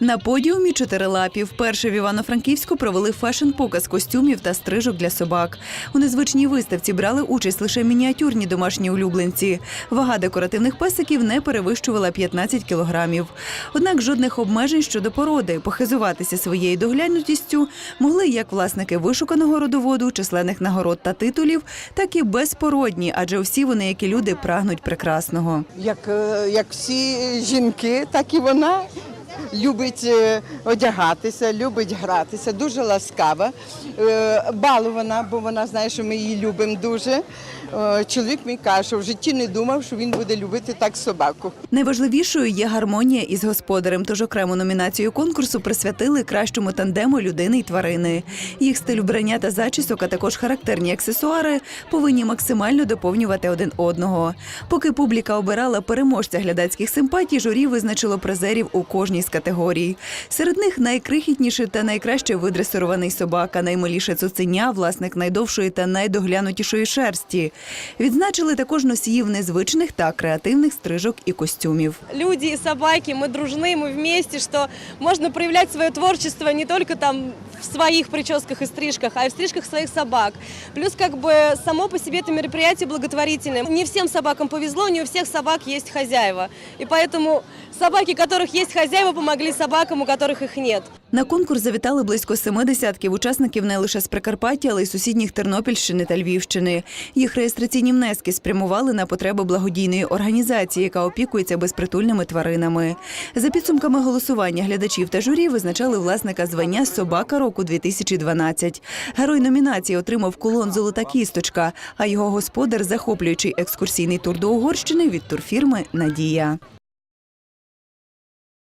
На подіумі чотирилапі вперше в Івано-Франківську провели фешн-показ костюмів та стрижок для собак. У незвичній виставці брали участь лише мініатюрні домашні улюбленці. Вага декоративних песиків не перевищувала 15 кілограмів. Однак жодних обмежень щодо породи похизуватися своєю доглянутістю могли як власники вишуканого родоводу, численних нагород та титулів, так і безпородні, адже всі вони, як і люди, прагнуть прекрасного. Як, е, як всі жінки, так і вона любить е, одягатися, любить гратися, дуже ласкава, е, балована, бо вона знає, що ми її любимо дуже. Е, Чоловік мій каже, що в житті не думав, що він буде любити так собаку. Найважливішою є гармонія із господарем, тож окрему номінацію конкурсу присвятили кращому тандему людини й тварини. Їх стиль убрання та зачісок, а також характерні аксесуари повинні максимально доповнювати один одного. Поки публіка обирала переможця глядацьких симпатій, журі визначило призерів у кожній з категорій. Серед них найкрихітніший та найкраще видресирований собака, наймиліше цуценя, власник найдовшої та найдоглянутішої шерсті. Відзначили також носіїв незвичних та креативних стрижок і костюмів. люди и собаки, мы дружны, мы вместе, что можно проявлять свое творчество не только там в своих прическах и стрижках, а и в стрижках своих собак. Плюс как бы само по себе это мероприятие благотворительное. Не всем собакам повезло, не у всех собак есть хозяева. И поэтому собаки, у которых есть хозяева, помогли собакам, у которых их нет. На конкурс завітали близько семи десятків учасників не лише з Прикарпаття, але й сусідніх Тернопільщини та Львівщини. Їх реєстраційні внески спрямували на потреби благодійної організації, яка опікується безпритульними тваринами. За підсумками голосування глядачів та журі визначали власника звання Собака року 2012. Герой номінації отримав кулон Золота кісточка, а його господар захоплюючий екскурсійний тур до Угорщини від турфірми Надія.